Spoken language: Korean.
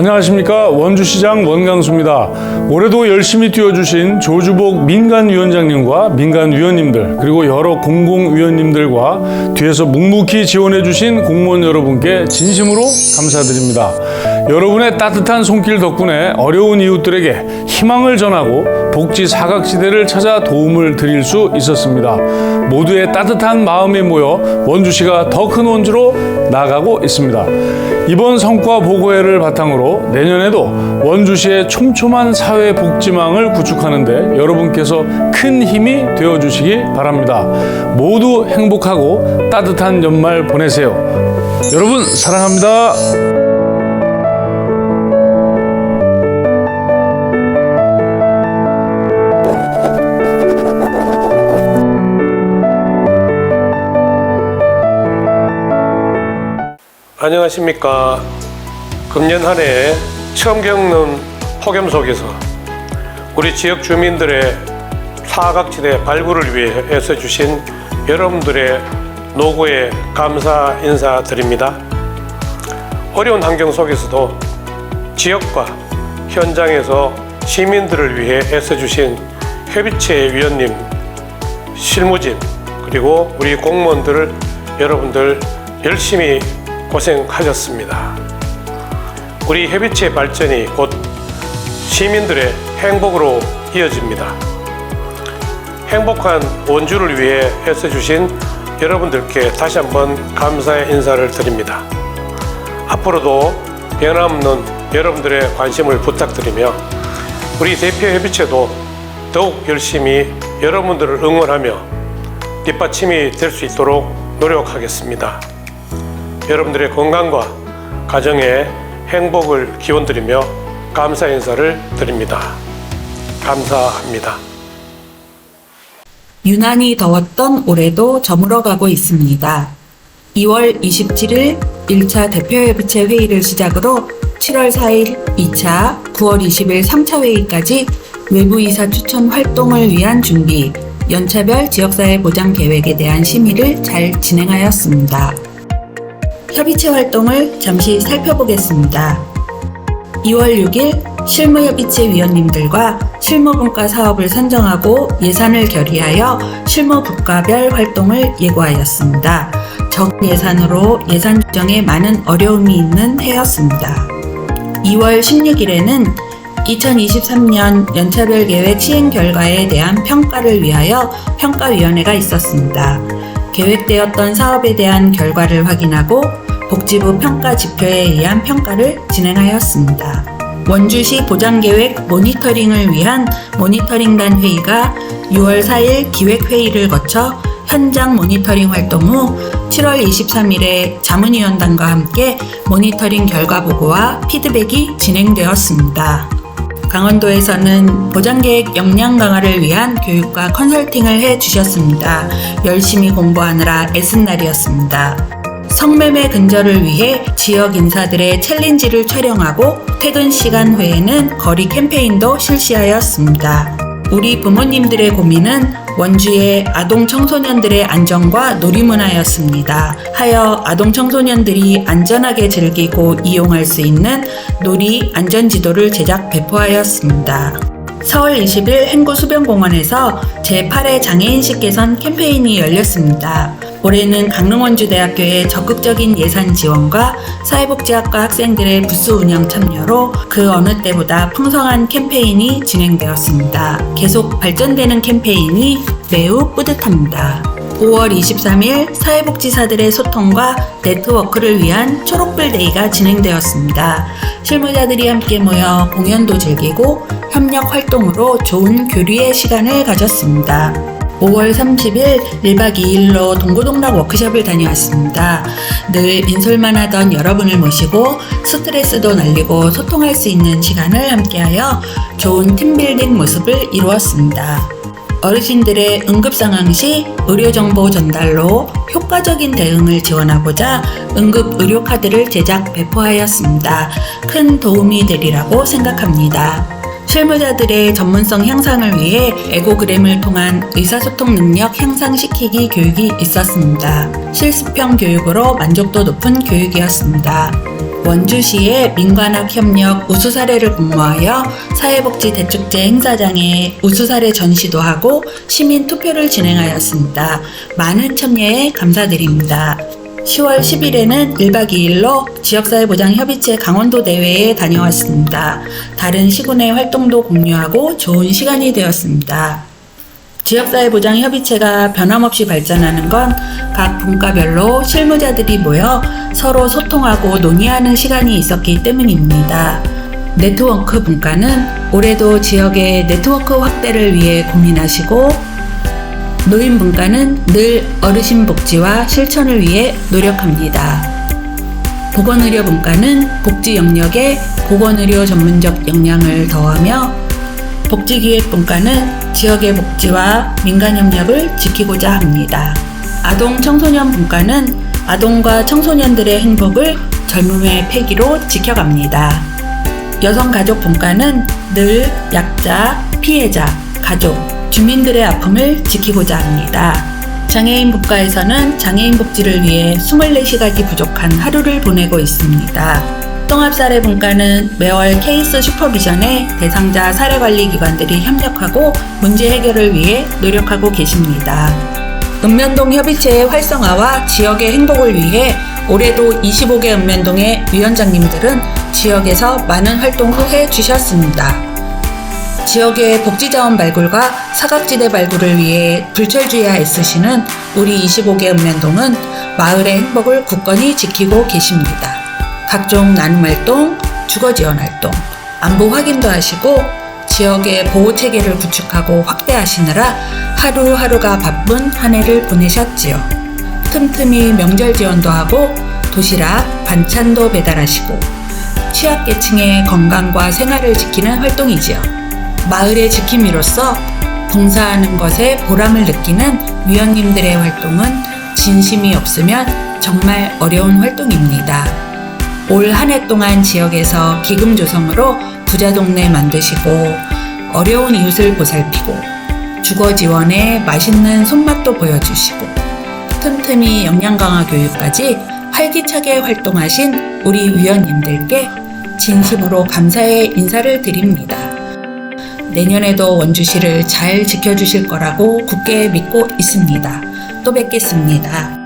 안녕하십니까 원주시장 원강수입니다. 올해도 열심히 뛰어주신 조주복 민간위원장님과 민간위원님들 그리고 여러 공공위원님들과 뒤에서 묵묵히 지원해주신 공무원 여러분께 진심으로 감사드립니다. 여러분의 따뜻한 손길 덕분에 어려운 이웃들에게 희망을 전하고 복지 사각지대를 찾아 도움을 드릴 수 있었습니다. 모두의 따뜻한 마음이 모여 원주시가 더 큰 원주로 나아가고 있습니다. 이번 성과 보고회를 바탕으로 내년에도 원주시의 촘촘한 사회 복지망을 구축하는데 여러분께서 큰 힘이 되어 주시기 바랍니다. 모두 행복하고 따뜻한 연말 보내세요. 여러분 사랑합니다. 안녕하십니까. 금년 한 해 처음 겪는 폭염 속에서 우리 지역 주민들의 사각지대 발굴을 위해 애써주신 여러분들의 노고에 감사 인사드립니다. 어려운 환경 속에서도 지역과 현장에서 시민들을 위해 애써주신 협의체 위원님, 실무진, 그리고 우리 공무원들 여러분들 열심히 고생하셨습니다. 우리 협의체 발전이 곧 시민들의 행복으로 이어집니다. 행복한 원주를 위해 애써주신 여러분들께 다시 한번 감사의 인사를 드립니다. 앞으로도 변함없는 여러분들의 관심을 부탁드리며 우리 대표 협의체도 더욱 열심히 여러분들을 응원하며 뒷받침이 될 수 있도록 노력하겠습니다. 여러분들의 건강과 가정의 행복을 기원드리며 감사 인사를 드립니다. 감사합니다. 유난히 더웠던 올해도 저물어가고 있습니다. 2월 27일 1차 대표협의체 회의를 시작으로 7월 4일 2차, 9월 20일 3차 회의까지 외부이사 추천 활동을 위한 준비, 연차별 지역사회 보장 계획에 대한 심의를 잘 진행하였습니다. 협의체 활동을 잠시 살펴보겠습니다. 2월 6일 실무협의체 위원님들과 실무분과 사업을 선정하고 예산을 결의하여 실무분과별 활동을 예고하였습니다. 적 예산으로 예산 조정에 많은 어려움이 있는 해였습니다. 2월 16일에는 2023년 연차별 계획 시행 결과에 대한 평가를 위하여 평가위원회가 있었습니다. 계획되었던 사업에 대한 결과를 확인하고 복지부 평가 지표에 의한 평가를 진행하였습니다. 원주시 보장계획 모니터링을 위한 모니터링단 회의가 6월 4일 기획회의를 거쳐 현장 모니터링 활동 후 7월 23일에 자문위원단과 함께 모니터링 결과 보고와 피드백이 진행되었습니다. 강원도에서는 보장계획 역량 강화를 위한 교육과 컨설팅을 해 주셨습니다. 열심히 공부하느라 애쓴 날이었습니다. 성매매 근절을 위해 지역 인사들의 챌린지를 촬영하고 퇴근 시간 후에는 거리 캠페인도 실시하였습니다. 우리 부모님들의 고민은 원주의 아동 청소년들의 안전과 놀이문화였습니다. 하여 아동 청소년들이 안전하게 즐기고 이용할 수 있는 놀이 안전지도를 제작 배포하였습니다. 서울 20일 행구수변공원에서 제8회 장애인식 개선 캠페인이 열렸습니다. 올해는 강릉원주대학교의 적극적인 예산 지원과 사회복지학과 학생들의 부스 운영 참여로 그 어느 때보다 풍성한 캠페인이 진행되었습니다. 계속 발전되는 캠페인이 매우 뿌듯합니다. 5월 23일 사회복지사들의 소통과 네트워크를 위한 초록불 데이가 진행되었습니다. 실무자들이 함께 모여 공연도 즐기고 협력 활동으로 좋은 교류의 시간을 가졌습니다. 5월 30일 1박 2일로 동고동락 워크숍을 다녀왔습니다. 늘 인솔만 하던 여러분을 모시고 스트레스도 날리고 소통할 수 있는 시간을 함께하여 좋은 팀빌딩 모습을 이루었습니다. 어르신들의 응급 상황 시 의료 정보 전달로 효과적인 대응을 지원하고자 응급 의료 카드를 제작 배포하였습니다. 큰 도움이 되리라고 생각합니다. 실무자들의 전문성 향상을 위해 에고그램을 통한 의사소통 능력 향상시키기 교육이 있었습니다. 실습형 교육으로 만족도 높은 교육이었습니다. 원주시의 민관학 협력 우수 사례를 공모하여 사회복지 대축제 행사장에 우수 사례 전시도 하고 시민 투표를 진행하였습니다. 많은 참여에 감사드립니다. 10월 10일에는 1박 2일로 지역사회보장협의체 강원도 대회에 다녀왔습니다. 다른 시군의 활동도 공유하고 좋은 시간이 되었습니다. 지역사회보장협의체가 변함없이 발전하는 건 각 분과별로 실무자들이 모여 서로 소통하고 논의하는 시간이 있었기 때문입니다. 네트워크 분과는 올해도 지역의 네트워크 확대를 위해 고민하시고 노인 분과는 늘 어르신 복지와 실천을 위해 노력합니다. 보건의료 분과는 복지 영역에 보건의료 전문적 역량을 더하며 복지기획분과는 지역의 복지와 민간협력을 지키고자 합니다. 아동 청소년 분과는 아동과 청소년들의 행복을 젊음의 패기로 지켜갑니다. 여성가족 분과는 늘 약자, 피해자, 가족, 주민들의 아픔을 지키고자 합니다. 장애인 분과에서는 장애인 복지를 위해 24시간이 부족한 하루를 보내고 있습니다. 통합사례 분과는 매월 케이스 슈퍼비전에 대상자 사례관리 기관들이 협력하고 문제 해결을 위해 노력하고 계십니다. 읍면동 협의체의 활성화와 지역의 행복을 위해 올해도 25개 읍면동의 위원장님들은 지역에서 많은 활동을 해 주셨습니다. 지역의 복지자원 발굴과 사각지대 발굴을 위해 불철주야 애쓰시는 우리 25개 읍면동은 마을의 행복을 굳건히 지키고 계십니다. 각종 나눔 활동, 주거 지원 활동, 안보 확인도 하시고 지역의 보호 체계를 구축하고 확대하시느라 하루하루가 바쁜 한 해를 보내셨지요. 틈틈이 명절 지원도 하고 도시락, 반찬도 배달하시고 취약계층의 건강과 생활을 지키는 활동이지요. 마을의 지킴이로서 봉사하는 것에 보람을 느끼는 위원님들의 활동은 진심이 없으면 정말 어려운 활동입니다. 올 한 해 동안 지역에서 기금 조성으로 부자 동네 만드시고 어려운 이웃을 보살피고 주거 지원에 맛있는 손맛도 보여주시고 틈틈이 역량 강화 교육까지 활기차게 활동하신 우리 위원님들께 진심으로 감사의 인사를 드립니다. 내년에도 원주시를 잘 지켜주실 거라고 굳게 믿고 있습니다. 또 뵙겠습니다.